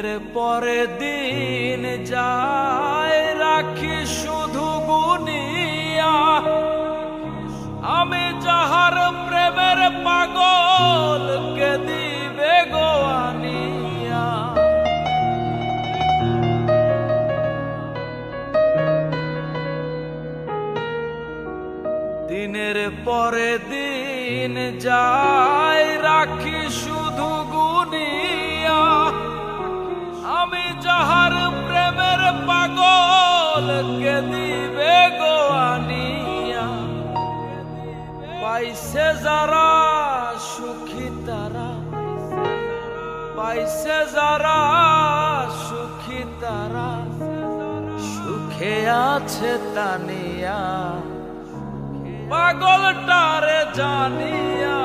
দিনের পরে দিন যায়, রাখি শুধু গুনিয়া। আমি যাহার প্রেমের পাগল কে দিবে গোয়ানিয়া দিনের পরে দিন যায়, রাখি শুধু গুনিয়া। যাহার প্রেমের পাগল কে দিবে গোয়ানিয়া পাইছে যারা সুখী তারা। পাইছে যারা সুখী তারা। সুখে আছে তানিয়া। পাগলটারে জানিয়া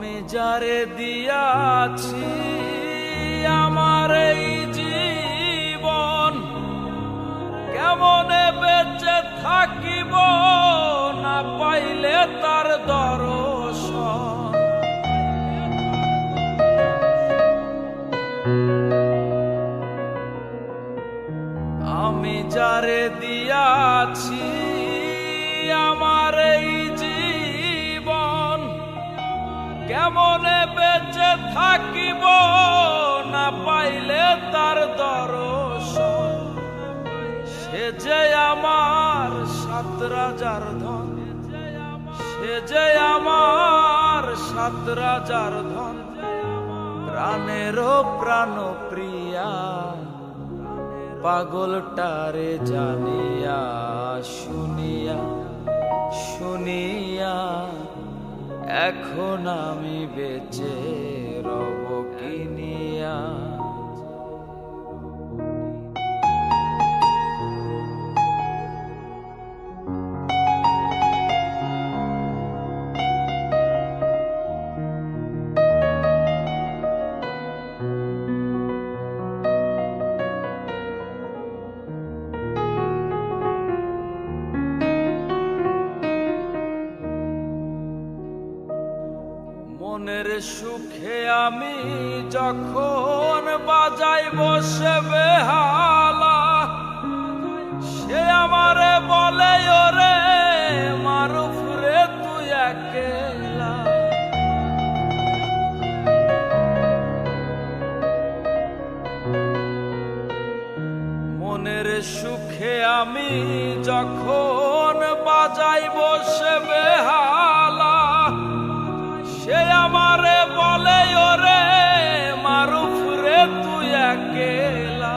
আমি যারে দিয়াছি আমার এই জীবন কেমনে বেঁচে থাকিব না পাইলে তার দর্শন কেমনে বেঁচে থাকিব না পাইলে তার দর্শন? সে যে আমার সাত রাজার ধন। সে যে আমার সাত রাজার ধন। প্রাণেরও প্রাণ প্রিয়া, পাগলটারে জানিয়া শুনিয়া শুনিয়া এখন আমি বেঁচে রব কিনিয়া মনের সুখে আমি যখন বাজাই বসে বেহালা, সে আমারে বলে, ওরে মারুফ রে তুই একেলা। মনের সুখে আমি যখন বাজাই বসে বেহালা সে আমারে বলে, ওরে মারুফ রে, তুই একেলা।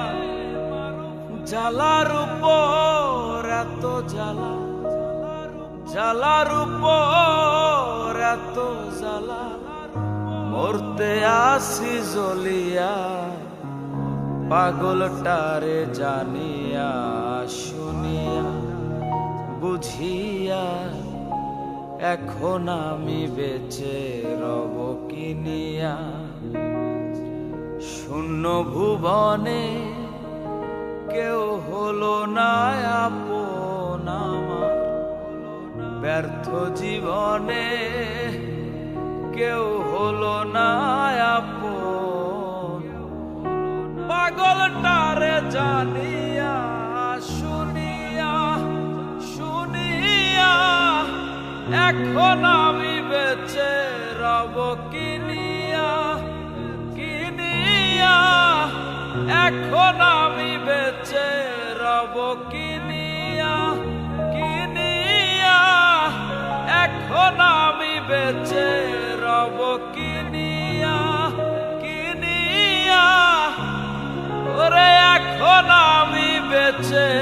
জ্বালার উপর এত জ্বালা, জ্বালার উপর এত জ্বালা। মরতে আসি জ্বলিয়া, পাগলটারে জানিয়া শুনিয়া, বুঝিয়া এখন আমি বেঁচে রব কিনিয়া শূন্য ভুবনে কেউ হলো না, আপন ব্যর্থ জীবনে কেউ হলো না, আপন পাগলটারে জানিয়া এখন আমি বেঁচে রব কিনিয়া কিনিয়া এখন আমি বেঁচে রব কিনিয়া কিনিয়া এখন আমি বেঁচে রব কিনিয়া কিনিয়া ওরে, এখন আমি বেঁচে